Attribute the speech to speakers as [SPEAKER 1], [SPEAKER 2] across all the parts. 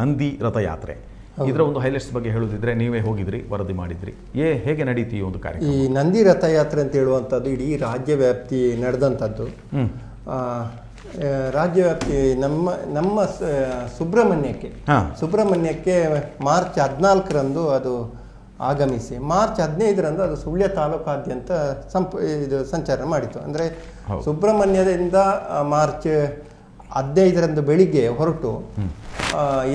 [SPEAKER 1] ನಂದಿ ರಥಯಾತ್ರೆ. ಇದರ ಒಂದು ಹೈಲೈಟ್ಸ್ ಬಗ್ಗೆ ಹೇಳುದಿದ್ರೆ ನೀವೇ ಹೋಗಿದ್ರಿ ವರದಿ ಮಾಡಿದ್ರಿ. ಏ ಹೇಗೆ ನಡೀತಿ ಒಂದು ಕಾರ್ಯ
[SPEAKER 2] ಈ ನಂದಿ ರಥಯಾತ್ರೆ ಅಂತ ಹೇಳುವಂಥದ್ದು ಇಡೀ ರಾಜ್ಯ ವ್ಯಾಪ್ತಿ ನಡೆದಂಥದ್ದು ರಾಜ್ಯ ವ್ಯಾಪ್ತಿ ನಮ್ಮ ನಮ್ಮ ಸುಬ್ರಹ್ಮಣ್ಯಕ್ಕೆ. ಸುಬ್ರಹ್ಮಣ್ಯಕ್ಕೆ ಮಾರ್ಚ್ ಹದಿನಾಲ್ಕರಂದು ಅದು ಆಗಮಿಸಿ ಮಾರ್ಚ್ ಹದಿನೈದರಂದು ಅದು ಸುಳ್ಯ ತಾಲೂಕಾದ್ಯಂತ ಸಂಪ ಇದು ಸಂಚಾರ ಮಾಡಿತು ಅಂದರೆ ಸುಬ್ರಹ್ಮಣ್ಯದಿಂದ ಮಾರ್ಚ್ ಹದಿನೈದರಂದು ಬೆಳಿಗ್ಗೆ ಹೊರಟು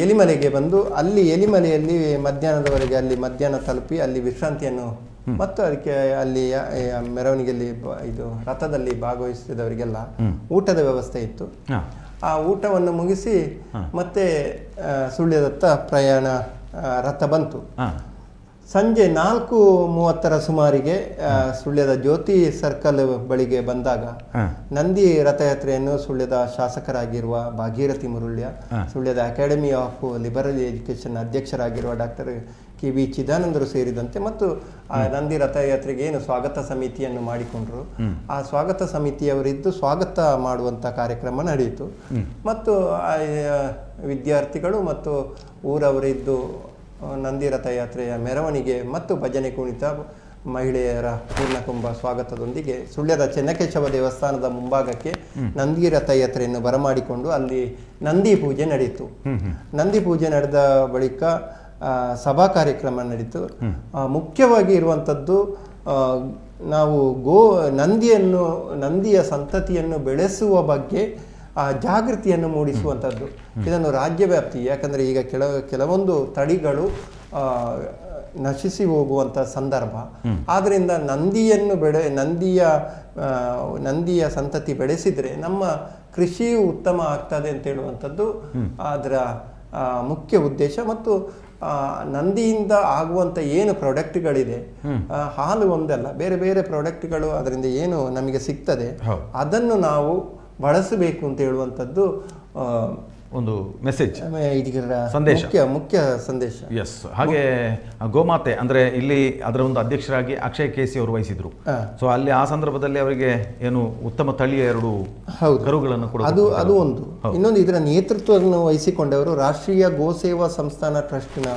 [SPEAKER 2] ಎಲಿಮಲೆಗೆ ಬಂದು ಅಲ್ಲಿ ಎಲಿಮಲೆಯಲ್ಲಿ ಮಧ್ಯಾಹ್ನದವರೆಗೆ ಅಲ್ಲಿ ಮಧ್ಯಾಹ್ನ ತಲುಪಿ ಅಲ್ಲಿ ವಿಶ್ರಾಂತಿಯನ್ನು ಮತ್ತು ಅದಕ್ಕೆ ಅಲ್ಲಿ ಮೆರವಣಿಗೆಯಲ್ಲಿ ಇದು ರಥದಲ್ಲಿ ಭಾಗವಹಿಸಿದವರಿಗೆಲ್ಲ ಊಟದ ವ್ಯವಸ್ಥೆ ಇತ್ತು. ಆ ಊಟವನ್ನು ಮುಗಿಸಿ ಮತ್ತೆ ಸುಳ್ಯದತ್ತ ಪ್ರಯಾಣ ರಥ ಬಂತು. ಸಂಜೆ ನಾಲ್ಕು ಮೂವತ್ತರ ಸುಮಾರಿಗೆ ಸುಳ್ಯದ ಜ್ಯೋತಿ ಸರ್ಕಲ್ ಬಳಿಗೆ ಬಂದಾಗ ನಂದಿ ರಥಯಾತ್ರೆಯನ್ನು ಸುಳ್ಯದ ಶಾಸಕರಾಗಿರುವ ಭಾಗೀರಥಿ ಮುರುಳ್ಯ ಸುಳ್ಯದ ಅಕಾಡೆಮಿ ಆಫ್ ಲಿಬರಲ್ ಎಜುಕೇಶನ್ ಅಧ್ಯಕ್ಷರಾಗಿರುವ ಡಾಕ್ಟರ್ ಕೆ ವಿ ಚಿದಾನಂದರು ಸೇರಿದಂತೆ ಮತ್ತು ಆ ನಂದಿ ರಥಯಾತ್ರೆಗೆ ಏನು ಸ್ವಾಗತ ಸಮಿತಿಯನ್ನು ಮಾಡಿಕೊಂಡ್ರು. ಆ ಸ್ವಾಗತ ಸಮಿತಿಯವರಿದ್ದು ಸ್ವಾಗತ ಮಾಡುವಂತ ಕಾರ್ಯಕ್ರಮ ನಡೆಯಿತು. ಮತ್ತು ಆ, ವಿದ್ಯಾರ್ಥಿಗಳು ಮತ್ತು ಊರವರಿದ್ದು ನಂದಿ ರಥಯಾತ್ರೆಯ ಮೆರವಣಿಗೆ ಮತ್ತು ಭಜನೆ ಕುಣಿತ ಮಹಿಳೆಯರ ಪೂರ್ಣಕುಂಭ ಸ್ವಾಗತದೊಂದಿಗೆ ಸುಳ್ಯದ ಚೆನ್ನಕೇಶವ ದೇವಸ್ಥಾನದ ಮುಂಭಾಗಕ್ಕೆ ನಂದಿ ರಥಯಾತ್ರೆಯನ್ನು ಬರಮಾಡಿಕೊಂಡು ಅಲ್ಲಿ ನಂದಿ ಪೂಜೆ ನಡೆಯಿತು. ನಂದಿ ಪೂಜೆ ನಡೆದ ಬಳಿಕ ಸಭಾ ಕಾರ್ಯಕ್ರಮ ನಡೀತು. ಮುಖ್ಯವಾಗಿ ಇರುವಂಥದ್ದು ನಾವು ಗೋ ನಂದಿಯನ್ನು ನಂದಿಯ ಸಂತತಿಯನ್ನು ಬೆಳೆಸುವ ಬಗ್ಗೆ ಆ ಜಾಗೃತಿಯನ್ನು ಮೂಡಿಸುವಂಥದ್ದು. ಇದನ್ನು ರಾಜ್ಯ ವ್ಯಾಪ್ತಿ ಯಾಕಂದರೆ ಈಗ ಕೆಲ ಕೆಲವೊಂದು ತಳಿಗಳು ನಶಿಸಿ ಹೋಗುವಂಥ ಸಂದರ್ಭ. ಆದ್ದರಿಂದ ನಂದಿಯನ್ನು ಬೆಳೆ ನಂದಿಯ ನಂದಿಯ ಸಂತತಿ ಬೆಳೆಸಿದರೆ ನಮ್ಮ ಕೃಷಿಯು ಉತ್ತಮ ಆಗ್ತದೆ ಅಂತ ಹೇಳುವಂಥದ್ದು ಅದರ ಮುಖ್ಯ ಉದ್ದೇಶ. ಮತ್ತು ನಂದಿಯಿಂದ ಆಗುವಂಥ ಏನು ಪ್ರಾಡಕ್ಟ್ಗಳಿದೆ ಹಾಲು ಒಂದಲ್ಲ ಬೇರೆ ಬೇರೆ ಪ್ರಾಡಕ್ಟ್ಗಳು ಅದರಿಂದ ಏನು ನಮಗೆ ಸಿಗ್ತದೆ ಅದನ್ನು ನಾವು ಬಳಸಬೇಕು ಅಂತ ಹೇಳುವಂಥದ್ದು
[SPEAKER 1] ಒಂದು ಮೆಸೇಜ್
[SPEAKER 2] ಇದರ
[SPEAKER 1] ಸಂದೇಶ.
[SPEAKER 2] ಮುಖ್ಯ ಮುಖ್ಯ ಸಂದೇಶ
[SPEAKER 1] ಎಸ್ ಹಾಗೆ ಗೋಮಾತೆ ಅಂದ್ರೆ ಇಲ್ಲಿ ಅದರ ಒಂದು ಅಧ್ಯಕ್ಷರಾಗಿ ಅಕ್ಷಯ್ ಕೇಸಿ ಅವರು ವಹಿಸಿದ್ರು. ಸೊ ಅಲ್ಲಿ ಆ ಸಂದರ್ಭದಲ್ಲಿ ಅವರಿಗೆ ಏನು ಉತ್ತಮ ತಳಿಯ ಎರಡು. ಕರುಗಳನ್ನು ಕೂಡ
[SPEAKER 2] ಅದು ಅದು ಒಂದು ಇನ್ನೊಂದು ಇದರ ನೇತೃತ್ವವನ್ನು ವಹಿಸಿಕೊಂಡವರು ರಾಷ್ಟ್ರೀಯ ಗೋಸೇವಾ ಸಂಸ್ಥಾನ ಟ್ರಸ್ಟ್ನ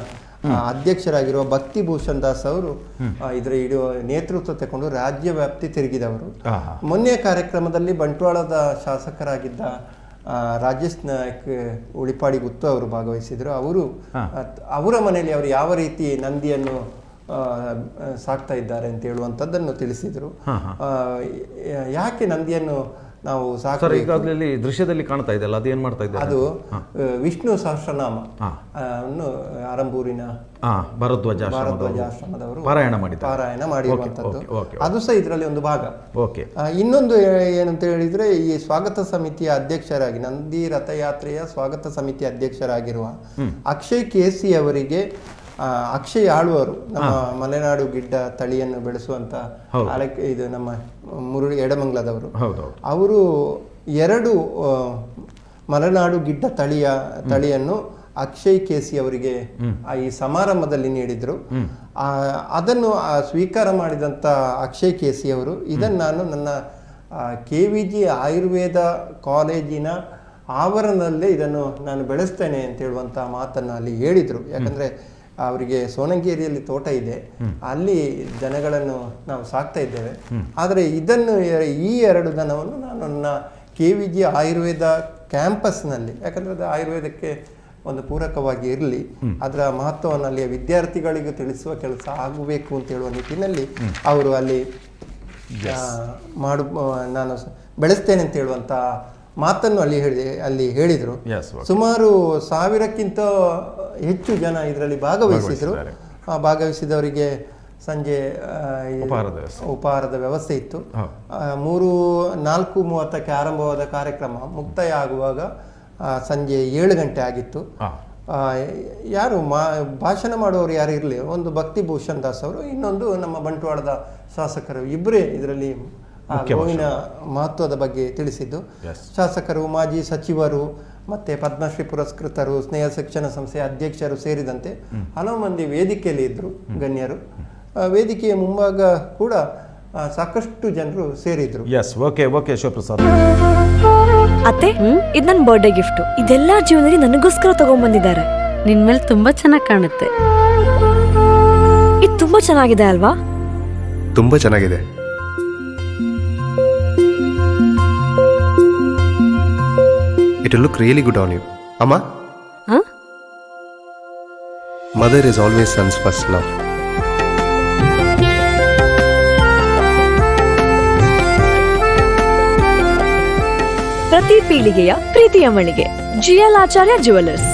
[SPEAKER 2] ಅಧ್ಯಕ್ಷರಾಗಿರುವ ಭಕ್ತಿ ಭೂಷಣ್ ದಾಸ್ ಅವರು ಇದರ ಇಡೀ ನೇತೃತ್ವ ತಗೊಂಡು ರಾಜ್ಯ ವ್ಯಾಪ್ತಿ ತಿರುಗಿದವರು. ಮೊನ್ನೆ ಕಾರ್ಯಕ್ರಮದಲ್ಲಿ ಬಂಟ್ವಾಳದ ಶಾಸಕರಾಗಿದ್ದ ರಾಜೇಶ್ ನಾಯಕ್ ಉಳಿಪಾಡಿ ಗುತ್ತು ಅವರು ಭಾಗವಹಿಸಿದ್ರು. ಅವರು ಅವರ ಮನೆಯಲ್ಲಿ ಅವರು ಯಾವ ರೀತಿ ನಂದಿಯನ್ನು ಸಾಕ್ತಾ ಇದ್ದಾರೆ ಅಂತ ಹೇಳುವಂಥದ್ದನ್ನು ತಿಳಿಸಿದರು. ಯಾಕೆ ನಂದಿಯನ್ನು ನಾವು
[SPEAKER 1] ಸರ್ ಈಗ ಅದ್ರಲ್ಲಿ ದೃಶ್ಯದಲ್ಲಿ ಕಾಣ್ತಾ ಇದೆಯಲ್ಲ ಏನು ಮಾಡ್ತಾ ಇದ್ದಾರೆ?
[SPEAKER 2] ಅದು ವಿಷ್ಣು ಸಹಸ್ರನಾಮ. ಅನ್ನು ಆರಂಭೂರಿನ
[SPEAKER 1] ಹಾ ಭರದ್ವಾಜ ಆಶ್ರಮದವರು ಪಾರಾಯಣ ಮಾಡಿ
[SPEAKER 2] ಪಾರಾಯಣ ಮಾಡಿರುವಂಥದ್ದು.
[SPEAKER 1] ಓಕೆ,
[SPEAKER 2] ಅದು ಸಹ ಇದರಲ್ಲಿ ಒಂದು ಭಾಗ.
[SPEAKER 1] ಓಕೆ.
[SPEAKER 2] ಇನ್ನೊಂದು ಏನಂತ ಹೇಳಿದ್ರೆ ಈ ಸ್ವಾಗತ ಸಮಿತಿಯ ಅಧ್ಯಕ್ಷರಾಗಿ ನಂದಿ ರಥಯಾತ್ರೆಯ ಸ್ವಾಗತ ಸಮಿತಿ ಅಧ್ಯಕ್ಷರಾಗಿರುವ ಅಕ್ಷಯ್ ಕೆಸಿ ಅವರಿಗೆ ಅಕ್ಷಯ್ ಆಳುವರು ನಮ್ಮ ಮಲೆನಾಡು ಗಿಡ್ಡ ತಳಿಯನ್ನು ಬೆಳೆಸುವಂತ ಇದು ನಮ್ಮ ಮುರುಳಿ ಎಡಮಂಗ್ಲದವರು. ಅವರು ಎರಡು ಮಲೆನಾಡು ಗಿಡ್ಡ ತಳಿಯ ತಳಿಯನ್ನು ಅಕ್ಷಯ್ ಕೇಸಿ ಅವರಿಗೆ ಈ ಸಮಾರಂಭದಲ್ಲಿ ನೀಡಿದ್ರು. ಆ, ಅದನ್ನು ಸ್ವೀಕಾರ ಮಾಡಿದಂತ ಅಕ್ಷಯ್ ಕೇಸಿ ಅವರು ಇದನ್ನು ನಾನು ನನ್ನ ಕೆ ವಿ ಜಿ ಆಯುರ್ವೇದ ಕಾಲೇಜಿನ ಆವರಣದಲ್ಲೇ ಇದನ್ನು ನಾನು ಬೆಳೆಸ್ತೇನೆ ಅಂತ ಹೇಳುವಂತ ಮಾತನ್ನು ಅಲ್ಲಿ ಹೇಳಿದರು. ಯಾಕಂದರೆ ಅವರಿಗೆ ಸೋನಂಗೇರಿಯಲ್ಲಿ ತೋಟ ಇದೆ. ಅಲ್ಲಿ ಜನಗಳನ್ನು ನಾವು ಸಾಕ್ತಾ ಇದ್ದೇವೆ. ಆದರೆ ಇದನ್ನು ಈ ಎರಡು ದನವನ್ನು ನಾನು ನನ್ನ ಕೆ ವಿ ಜಿ ಆಯುರ್ವೇದ ಕ್ಯಾಂಪಸ್ನಲ್ಲಿ ಯಾಕಂದರೆ ಅದು ಆಯುರ್ವೇದಕ್ಕೆ ಒಂದು ಪೂರಕವಾಗಿ ಇರಲಿ ಅದರ ಮಹತ್ವವನ್ನು ಅಲ್ಲಿಯ ವಿದ್ಯಾರ್ಥಿಗಳಿಗೂ ತಿಳಿಸುವ ಕೆಲಸ ಆಗಬೇಕು ಅಂತ ಹೇಳುವ ನಿಟ್ಟಿನಲ್ಲಿ ಅವರು ಅಲ್ಲಿ ಮಾಡು ನಾನು ಬೆಳೆಸ್ತೇನೆ ಅಂತ ಹೇಳುವಂಥ ಮಾತನ್ನು ಅಲ್ಲಿ ಹೇಳಿದೆ ಅಲ್ಲಿ ಹೇಳಿದರು. ಸುಮಾರು ಸಾವಿರಕ್ಕಿಂತ ಹೆಚ್ಚು ಜನ ಇದರಲ್ಲಿ ಭಾಗವಹಿಸಿದರು. ಆ ಭಾಗವಹಿಸಿದವರಿಗೆ ಸಂಜೆ
[SPEAKER 1] ಉಪಹಾರದ ವ್ಯವಸ್ಥೆ.
[SPEAKER 2] ಇತ್ತು. ಮೂರು ನಾಲ್ಕು ಮೂವತ್ತಕ್ಕೆ ಆರಂಭವಾದ ಕಾರ್ಯಕ್ರಮ ಮುಕ್ತಾಯ ಆಗುವಾಗ ಸಂಜೆ ಏಳು ಗಂಟೆ ಆಗಿತ್ತು. ಯಾರು ಮಾ ಭಾಷಣ ಮಾಡುವವರು ಯಾರು ಇರಲಿ ಒಂದು ಭಕ್ತಿ ಭೂಷಣ್ ದಾಸ್ ಅವರು ಇನ್ನೊಂದು ನಮ್ಮ ಬಂಟ್ವಾಳದ ಶಾಸಕರು ಇಬ್ಬರೇ ಇದರಲ್ಲಿ ಗೋವಿನ ಮಹತ್ವದ ಬಗ್ಗೆ ತಿಳಿಸಿದ್ದು. ಶಾಸಕರು ಮಾಜಿ ಸಚಿವರು ಮತ್ತೆ ಪದ್ಮಶ್ರೀ ಪುರಸ್ಕೃತರು ಸ್ನೇಹ ಶಿಕ್ಷಣ ಸಂಸ್ಥೆಯ ಅಧ್ಯಕ್ಷರು ಸೇರಿದಂತೆ ಹಲವು ಮಂದಿ ವೇದಿಕೆಯಲ್ಲಿ ಇದ್ದರು ಗಣ್ಯರು. ವೇದಿಕೆಯ ಮುಂಭಾಗ ಕೂಡ ಸಾಕಷ್ಟು ಜನರು ಸೇರಿದ್ರು.
[SPEAKER 1] Yes okay okay Shivaprasad.
[SPEAKER 3] ಅತ್ತೆ ಇದು ನನ್ನ ಬರ್ಡೇ ಗಿಫ್ಟ್ ಇದೆಲ್ಲ ಜೀವನದಲ್ಲಿ ನನಗೋಸ್ಕರ ತಗೊಂಡ್ಬಂದಿದ್ದಾರೆ ನಿನ್ ಮೇಲೆ ತುಂಬಾ ಚೆನ್ನಾಗಿ ಕಾಣುತ್ತೆ.
[SPEAKER 4] ಇದು ತುಂಬಾ ಚೆನ್ನಾಗಿದೆ ಅಲ್ವಾ?
[SPEAKER 5] ತುಂಬಾ ಚೆನ್ನಾಗಿದೆ. It look really good on you ಅಮ್ಮ
[SPEAKER 4] ಹ?
[SPEAKER 5] Mother is always sons first love
[SPEAKER 4] ಪ್ರತಿ ಪೀಳಿಗೆಯ ಪ್ರೀತಿಯ ಮಳಿಗೆ. ಜಿಎಲ್ ಆಚಾರ್ಯ ಜುವೆಲ್ಲರ್ಸ್